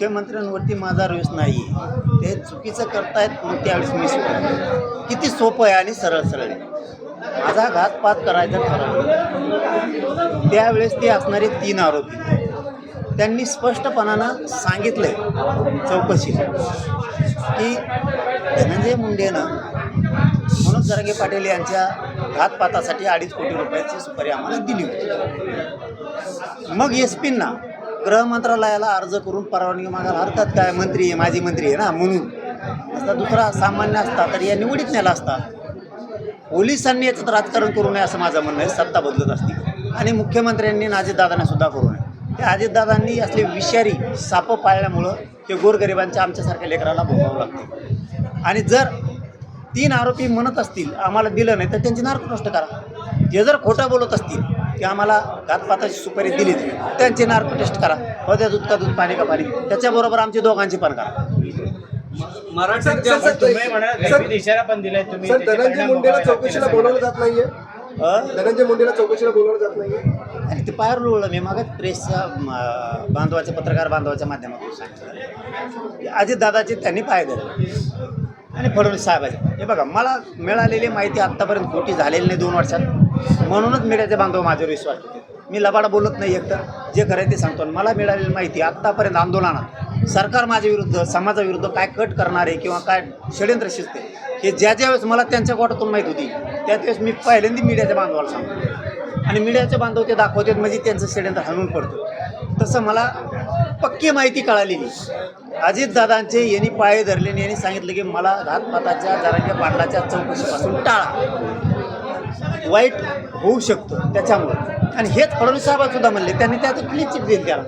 मुख्यमंत्र्यांवरती माझा रोष नाही ते चुकीचं करतायत मग त्यावेळेस मी सुद्धा किती सोपं आहे आणि सरळ सरळ आहे. माझा घातपात करायचा ठरवलं त्यावेळेस ते असणारे तीन आरोपी. त्यांनी स्पष्टपणानं सांगितलंय चौकशी. की धनंजय मुंडेनं मनोज जरागे पाटील यांच्या घातपातासाठी अडीच कोटी रुपयाची सुपारी आम्हाला दिली होती. मग एस पींना गृह मंत्रालयाला अर्ज करून परवानगी मागायला अर्थात काय? मंत्री आहे माजी मंत्री आहे ना म्हणून. असा दुसरा सामान्य असता तर या निवडीत नेला असता. पोलिसांनी याच्यात राजकारण करू नये असं माझं म्हणणं आहे सत्ता बदलत असते. आणि मुख्यमंत्र्यांनी आणि सुद्धा करू नये. त्या अजितदादांनी असले विषारी सापं पाळल्यामुळं हे गोरगरिबांच्या आमच्यासारख्या लेकराला भोगावं लागते. आणि जर तीन आरोपी म्हणत असतील आम्हाला दिलं नाही तर त्यांची नार्क नष्ट करा. जे जर खोटं बोलत असतील की आम्हाला घातपाताची सुपारी दिली त्यांचे नार्क टेस्ट करा. हो त्या दूध का दूध पाणी का पाणी. त्याच्याबरोबर आमची दोघांची पण करा. मराठा सर, सर, सर, तुम्ही इशारा पण दिलाय सर धनंजय मुंडेला चौकशीला बोलावलं. जात नाहीये? धनंजय मुंडेला चौकशीला बोलावलं जात नाहीये? आणि ते पायावर लोळलं. मी मागच प्रेसच्या बांधवाच्या पत्रकार बांधवाच्या माध्यमातून सांगितलं. अजितदादाचे त्यांनी पाय धरले. आणि फडणवीस साहेबाचे. हे बघा मला मिळालेली माहिती आत्तापर्यंत खोटी झालेली नाही दोन वर्षात. म्हणूनच मीडियाचे बांधव माझ्यावर विश्वास ठेवते मी लबाड बोलत नाही एकतर. जे खरं आहे ते सांगतो. आणि मला मिळालेली माहिती आत्तापर्यंत आंदोलनात. सरकार माझ्या विरुद्ध समाजाविरुद्ध काय कट करणारे किंवा काय षडयंत्र शिजते हे ज्या ज्या वेळेस मला त्यांच्या गोटातून माहीत होती त्या वेळेस मी पहिल्यांदा मीडियाच्या बांधवाला सांगतो. आणि मीडियाचे बांधव ते दाखवतात म्हणजे त्यांचं षडयंत्र हलवून पडतं. तसं मला पक्की माहिती कळालेली. अजितदादांचे यांनी पाय धरले आणि यांनी सांगितलं की मला घातपाताच्या जरांच्या पाटलाच्या चौकशीपासून टाळा. वाईट होऊ शकतो त्याच्यामुळे. आणि हेच फडणवीस साहेबांसुद्धा म्हणले त्यांनी त्याचं क्लीन चिट दिली त्याला